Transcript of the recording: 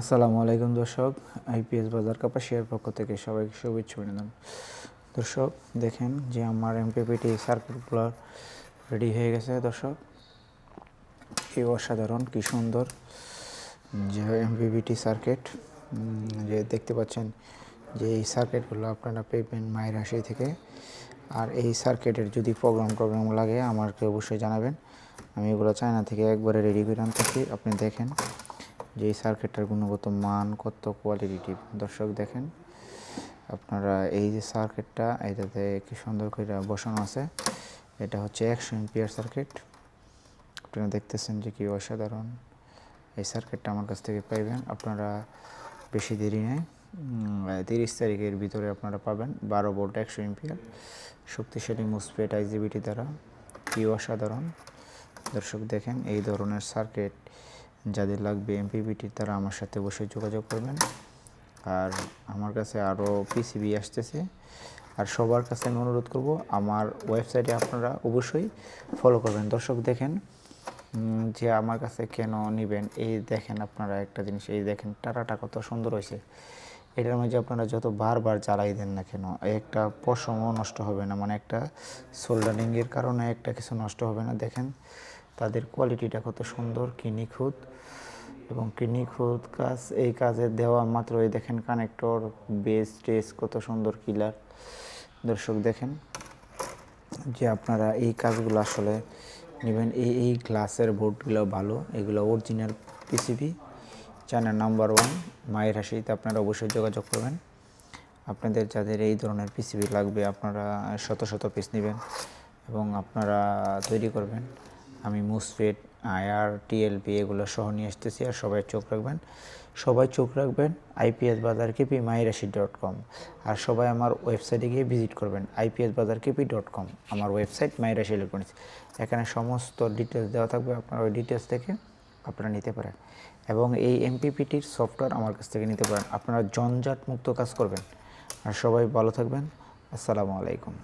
আসসালামু আলাইকুম দর্শক, আইপিএস বাজার কাপাসিয়ার পক্ষ থেকে সবাইকে শুভেচ্ছা অভিনন্দন দর্শক, দেখেন যে আমার এমপিপিটি সার্কিটগুলো রেডি হয়ে গেছে দর্শক। কি অসাধারণ, কি সুন্দর যে এমপিপিটি সার্কিট। যে দেখতে পাচ্ছেন যে এই সার্কিটগুলো আপনারা পেবেন মায়ের হাসি থেকে। আর এই সার্কিটের যদি প্রোগ্রাম টোগ্রাম লাগে আমাকে অবশ্যই জানাবেন। আমি এগুলো চায়না থেকে একবারে রেডি করে আনতেছি। আপনি দেখেন যে এই সার্কিটটার গুণগত মান কত কোয়ালিটি দর্শক দেখেন, আপনারা এই যে সার্কিটটা, এটাতে কি সুন্দর করে বসানো আছে, এটা হচ্ছে একশো এমপিয়ার সার্কিট। আপনারা দেখতেছেন যে কি অসাধারণ, এই সার্কিটটা আমার কাছ থেকে পাইবেন। আপনারা বেশি দেরি নেই তিরিশ তারিখের ভিতরে আপনারা পাবেন, বারো ভোল্ট একশো এমপিয়ার শক্তিশালী মুসপেট আইজিবিটি দ্বারা। কি অসাধারণ। দর্শক দেখেন, এই ধরনের সার্কিট যাদের লাগবে এমপিবিটির তারা আমার সাথে বসে যোগাযোগ করবেন। আর আমার কাছে আরও পিসিবি আসতেছে। আর সবার কাছে আমি অনুরোধ করব, আমার ওয়েবসাইটে আপনারা অবশ্যই ফলো করবেন। দর্শক দেখেন যে আমার কাছে কেন নেবেন, এই দেখেন আপনারা একটা জিনিস, এই দেখেন টাটাটা কত সুন্দর হয়েছে। এটার মধ্যে আপনারা যত বারবার জ্বালাই দেন না কেন, একটা পশমও নষ্ট হবে না মানে একটা সোল্ডারিংয়ের কারণে একটা কিছু নষ্ট হবে না। দেখেন তাদের কোয়ালিটিটা কত সুন্দর, কি নিখুঁত এবং কি নিখুঁত কাজ, এই কাজে দেওয়া মাত্র মাত্রই দেখেন কানেক্টর বেস টেস কত সুন্দর কিলার দর্শক দেখেন যে আপনারা এই কাজগুলো আসলে নেবেন, এই এই গ্লাসের বোর্ডগুলো ভালো, এগুলো original PCB channel number one মায়ের হাসিতে আপনারা অবশ্যই যোগাযোগ করবেন। আপনাদের যাদের এই ধরনের পিসিবি লাগবে, আপনারা শত শত পিস নেবেন এবং আপনারা তৈরি করবেন। আমি মুসফেট আয়ার টিএলপি এগুলো সহ নিয়ে আসতেছি আর সবাই চোখ রাখবেন। সবাই চোখ রাখবেন আইপিএস বাজার কেপি মাইরাশি ডট কম। আর সবাই আমার ওয়েবসাইটে গিয়ে ভিজিট করবেন আইপিএস বাজার কেপি ডট কম। আমার ওয়েবসাইট মাইরাশি ইলেকট্রনিক্স। এখানে সমস্ত ডিটেলস দেওয়া থাকবে আপনার ওই ডিটেলস থেকে আপনারা নিতে পারেন। এবং এই এমপিপিটির সফটওয়্যার আমার কাছ থেকে নিতে পারেন। আপনারা জঞ্জাট মুক্ত কাজ করবেন। আর সবাই ভালো থাকবেন। আসসালামু আলাইকুম।